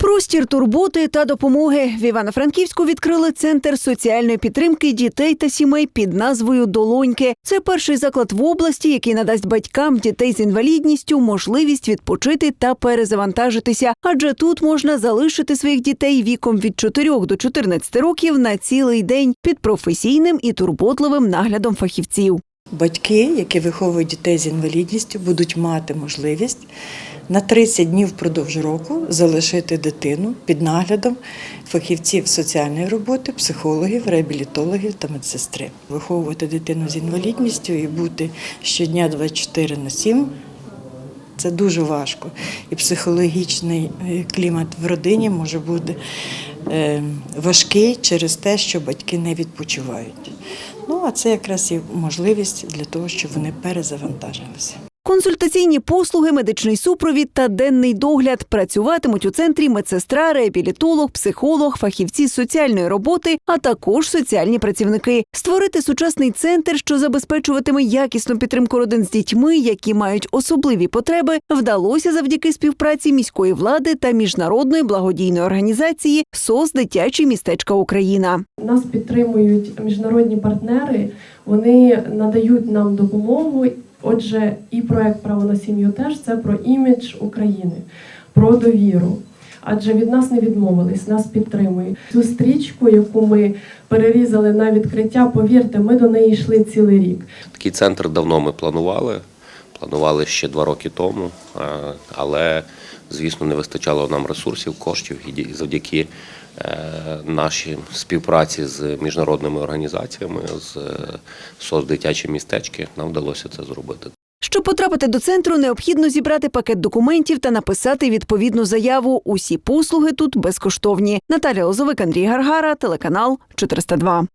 Простір турботи та допомоги в Івано-Франківську відкрили центр соціальної підтримки дітей та сімей під назвою Долоньки. Це перший заклад в області, який надасть батькам дітей з інвалідністю можливість відпочити та перезавантажитися. Адже тут можна залишити своїх дітей віком від 4 до 14 років на цілий день під професійним і турботливим наглядом фахівців. Батьки, які виховують дітей з інвалідністю, будуть мати можливість на 30 днів впродовж року залишити дитину під наглядом фахівців соціальної роботи, психологів, реабілітологів та медсестри. Виховувати дитину з інвалідністю і бути щодня 24 на 7 це дуже важко. І психологічний е, клімат в родині може бути важкий через те, що батьки не відпочивають. Ну, а це якраз і можливість для того, щоб вони перезавантажилися. Консультаційні послуги, медичний супровід та денний догляд працюватимуть у центрі медсестра, реабілітолог, психолог, фахівці соціальної роботи, а також соціальні працівники. Створити сучасний центр, що забезпечуватиме якісну підтримку родин з дітьми, які мають особливі потреби, вдалося завдяки співпраці міської влади та міжнародної благодійної організації СОС Дитячі містечка Україна. Нас підтримують міжнародні партнери, вони надають нам допомогу. Отже, і проект Право на сім'ю теж це про імідж України, про довіру. Адже від нас не відмовились, нас підтримують. Цю стрічку, яку ми перерізали на відкриття, повірте, ми до неї йшли цілий рік. Такий центр давно ми планували. Планували ще два роки тому, е, але, звісно, не вистачало нам ресурсів, коштів і завдяки е, нашій співпраці з міжнародними організаціями, з е, СОС дитячі містечки, нам вдалося це зробити. Щоб потрапити до центру, необхідно зібрати пакет документів та написати відповідну заяву. Усі послуги тут безкоштовні. Наталя Лозовик, Андрій Гаргара, телеканал 402.